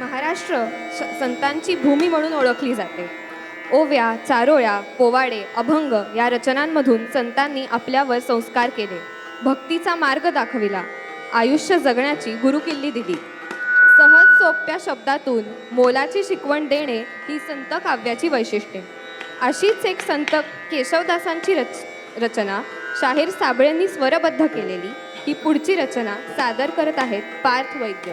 महाराष्ट्र संतांची भूमी म्हणून ओळखली जाते. ओव्या चारोळ्या पोवाडे अभंग या रचनांमधून संतांनी आपल्यावर संस्कार केले. भक्तीचा मार्ग दाखविला. आयुष्य जगण्याची गुरुकिल्ली दिली. सहज सोप्या शब्दातून मोलाची शिकवण देणे ही संत काव्याची वैशिष्ट्ये. अशीच एक संत केशवदासांची रच रचना शाहीर साबळेंनी स्वरबद्ध केलेली ही पुढची रचना सादर करत आहेत पार्थ वैद्य.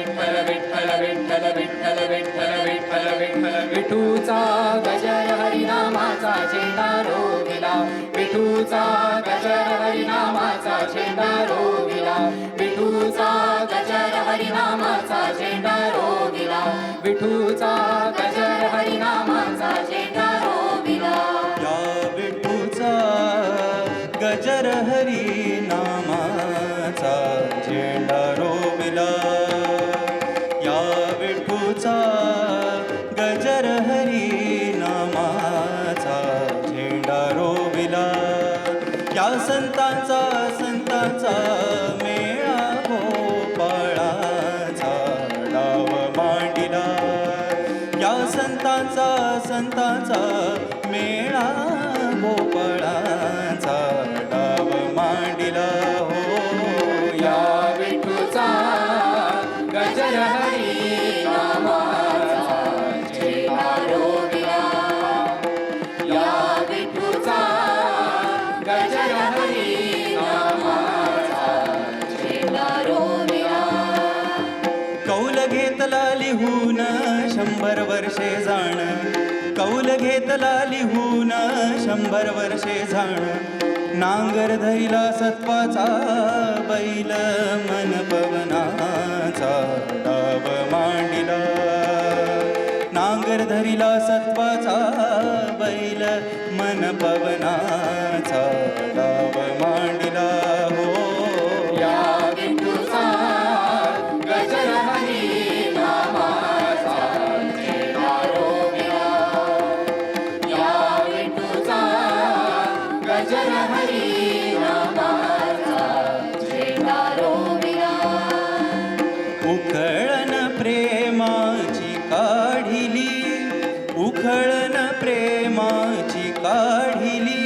विठ्ठल विठ्ठल विठ्ठल विठ्ठल विठ्ठल विठ्ठल विठ्ठल विठूचा गजर हरिनामाचा झेंडा रोविला. विठूचा गजर हरिनामाचा झेंडा रोविला. विठूचा गजर हरिनामाचा झेंडा रोविला. विठूचा गजर हरिनामाचा विठूचा लिहून शंभर वर्षे जाण. कौल घेतला लिहून शंभर वर्षे जाण. नांगर धैला सत्वाचा बैल मन पवनाचा डाव मांडिला. नांगर धरिला सत्वाचा बैल मन पवनाचा डाव मांडिला. हो गजर उखळण प्रेमाची काढिली उखळण प्रेमाची काढिली.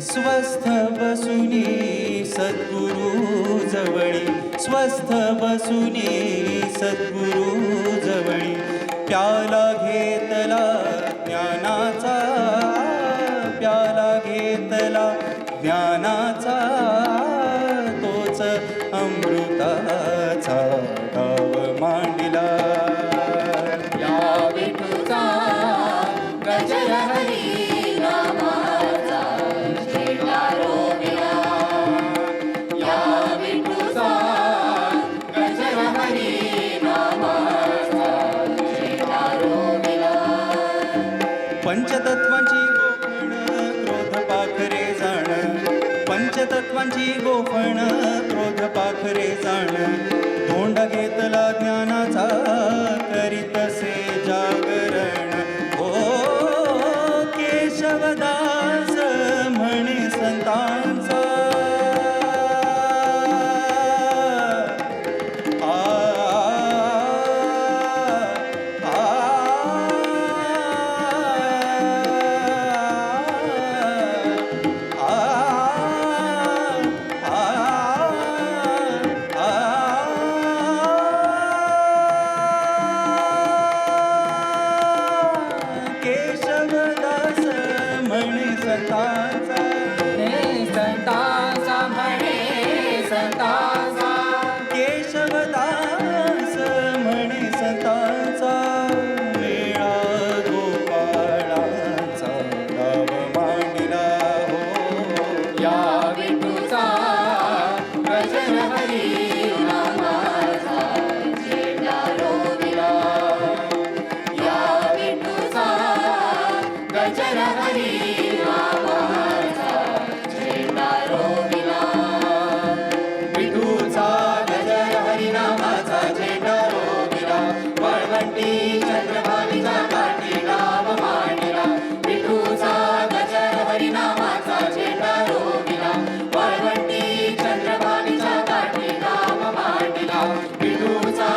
स्वस्थ बसुनी सद्गुरु जवळी स्वस्थ बसुनी सद्गुरू जवळी. प्याला ज्ञानाचा तोच अमृताचा. पंचतत्वांची गोपण क्रोध पाखरे जाण. तोंड घेतला ज्ञानाचा करीतसे जागरण. हो केशवदा सताता विष्णूचा